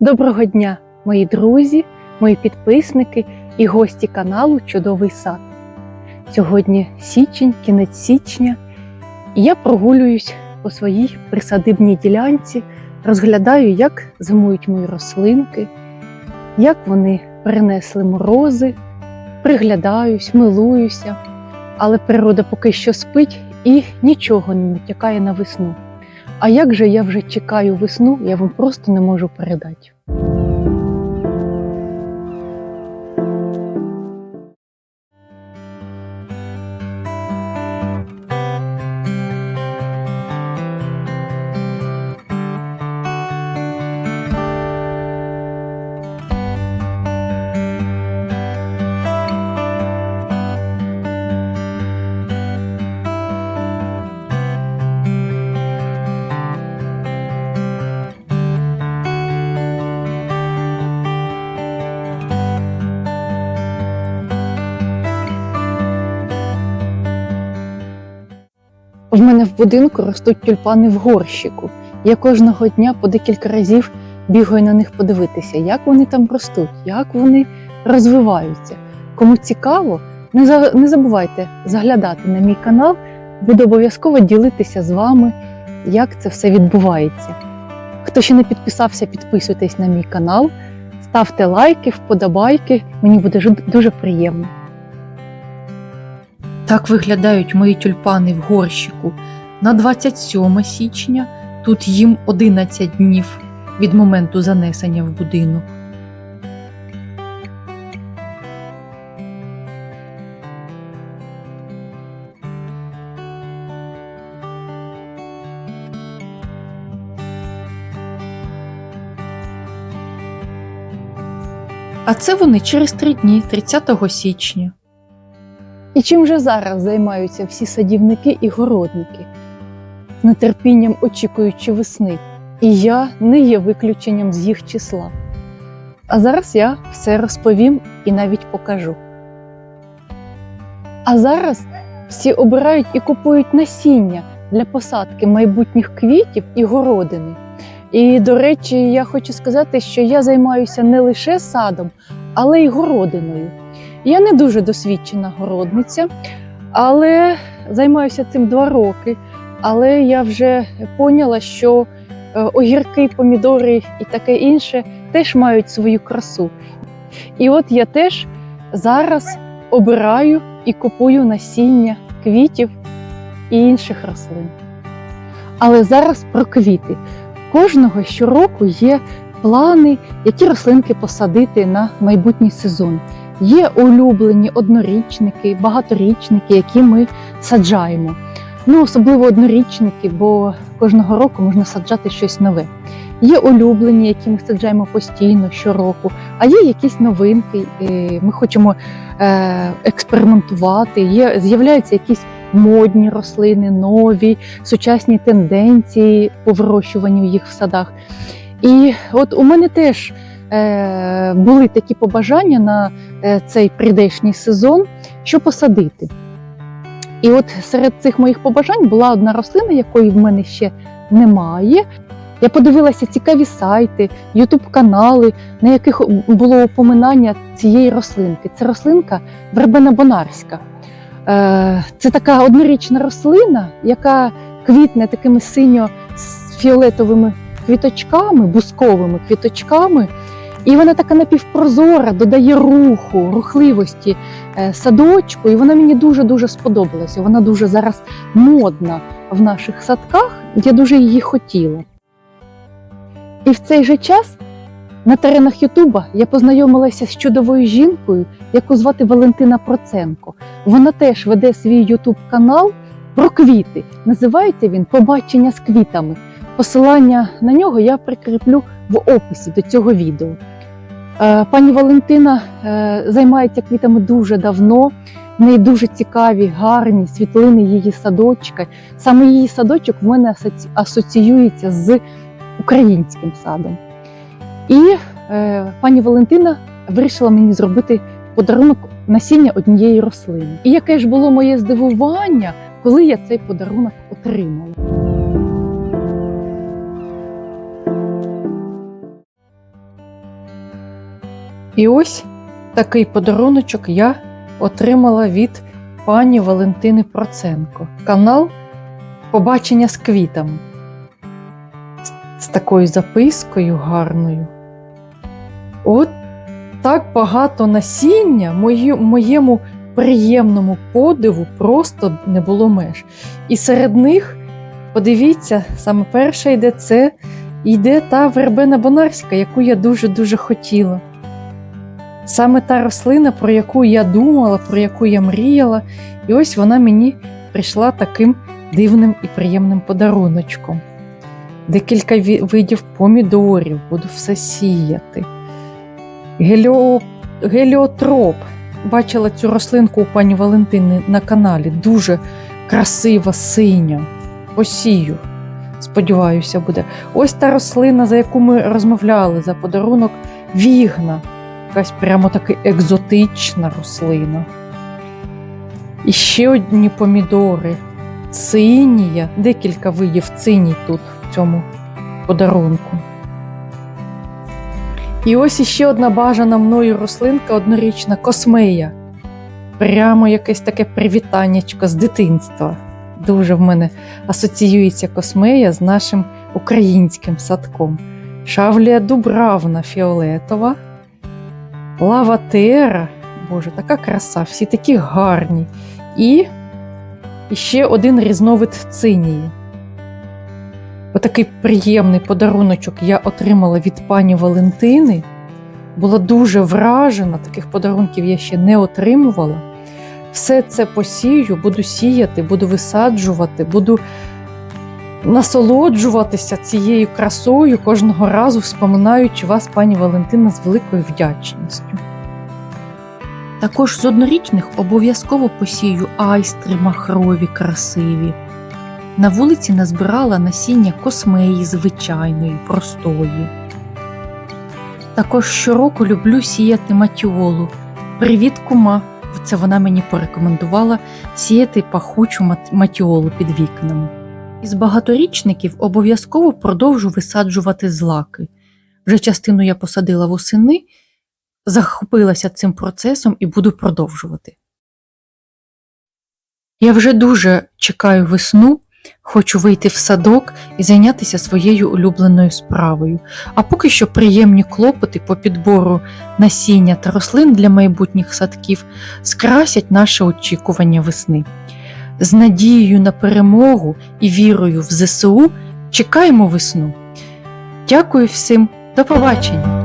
Доброго дня, мої друзі, мої підписники і гості каналу Чудовий сад. Сьогодні січень, кінець січня, і я прогулююсь по своїй присадибній ділянці, розглядаю, як зимують мої рослинки, як вони перенесли морози, приглядаюсь, милуюся, але природа поки що спить і нічого не натякає на весну. А як же я вже чекаю весну, я вам просто не можу передати. В мене в будинку ростуть тюльпани в горщику. Я кожного дня по декілька разів бігаю на них подивитися, як вони там ростуть, як вони розвиваються. Кому цікаво, не, забувайте заглядати на мій канал, буду обов'язково ділитися з вами, як це все відбувається. Хто ще не підписався, підписуйтесь на мій канал, ставте лайки, вподобайки, мені буде дуже приємно. Так виглядають мої тюльпани в горщику на 27 січня. Тут їм 11 днів від моменту занесення в будинок. А це вони через три дні, 30 січня. І чим же зараз займаються всі садівники і городники, з нетерпінням очікуючи весни, і я не є виключенням з їх числа. А зараз я все розповім і навіть покажу. А зараз всі обирають і купують насіння для посадки майбутніх квітів і городини. І, до речі, я хочу сказати, що я займаюся не лише садом, але й городиною. Я не дуже досвідчена городниця, але займаюся цим два роки. Але я вже поняла, що е, огірки, помідори і таке інше теж мають свою красу. І от я теж зараз обираю і купую насіння квітів і інших рослин. Але зараз про квіти. Кожного щороку є плани, які рослинки посадити на майбутній сезон. Є улюблені однорічники, багаторічники, які ми саджаємо. Ну, особливо однорічники, бо кожного року можна саджати щось нове. Є улюблені, які ми саджаємо постійно щороку, а є якісь новинки. Ми хочемо е, експериментувати. Є з'являються якісь модні рослини, нові, сучасні тенденції по вирощуванню їх в садах. І от у мене теж були такі побажання на е, цей прийдешній сезон, що посадити. І от серед цих моїх побажань була одна рослина, якої в мене ще немає. Я подивилася цікаві сайти, ютуб-канали, на яких було упоминання цієї рослинки. Це рослинка вербена бонарська. Е, Це така однорічна рослина, яка квітне такими синьо-фіолетовими квіточками, бусковими квіточками. І вона така напівпрозора, додає руху, рухливості е, садочку. І вона мені дуже-дуже сподобалася. Вона дуже зараз модна в наших садках. Я дуже її хотіла. І в цей же час на теренах Ютуба я познайомилася з чудовою жінкою, яку звати Валентина Проценко. Вона теж веде свій Ютуб канал про квіти. Називається він Побачення з квітами. Посилання на нього я прикріплю в описі до цього відео. Е, Пані Валентина е, займається квітами дуже давно. В неї дуже цікаві, гарні світлини її садочка. Саме її садочок в мене асоціюється з українським садом. І е, пані Валентина вирішила мені зробити подарунок насіння однієї рослини. І яке ж було моє здивування, коли я цей подарунок отримала. І ось такий подаруночок я отримала від пані Валентини Проценко. Канал Побачення з квітами. З- такою запискою гарною. От так багато насіння моєму приємному подиву просто не було меж. І серед них, подивіться, саме перша йде це йде та вербена бонарська, яку я дуже-дуже хотіла. Саме та рослина, про яку я думала, про яку я мріяла, і ось вона мені прийшла таким дивним і приємним подаруночком. Декілька видів помідорів, буду все сіяти. Геліо... Геліотроп. Бачила цю рослинку у пані Валентини на каналі. Дуже красива, синя. Посію. Сподіваюся, буде. Ось та рослина, за яку ми розмовляли, за подарунок вігна. Якась прямо таки екзотична рослина. І ще одні помідори. Цинія, декілька видів циній тут в цьому подарунку. І ось іще одна бажана мною рослинка однорічна космея. Прямо якесь таке привітаннячко з дитинства. Дуже в мене асоціюється космея з нашим українським садком. Шавлія Дубравна фіолетова, лаватера. Боже, така краса, всі такі гарні. І ще один різновид цинії. Отакий приємний подаруночок я отримала від пані Валентини. Була дуже вражена, таких подарунків я ще не отримувала. Все це посію, буду сіяти, буду висаджувати, буду насолоджуватися цією красою кожного разу, вспоминаючи вас, пані Валентина, з великою вдячністю. Також з однорічних обов'язково посію айстри махрові, красиві. На вулиці назбирала насіння космеї звичайної, простої. Також щороку люблю сіяти матіолу. Привіт, кума! Це вона мені порекомендувала сіяти пахучу матіолу під вікнами. Із багаторічників обов'язково продовжу висаджувати злаки. Вже частину я посадила восени, захопилася цим процесом і буду продовжувати. Я вже дуже чекаю весну, хочу вийти в садок і зайнятися своєю улюбленою справою. А поки що приємні клопоти по підбору насіння та рослин для майбутніх садків скрасять наше очікування весни. З надією на перемогу і вірою в ЗСУ чекаємо весну. Дякую всім, до побачення!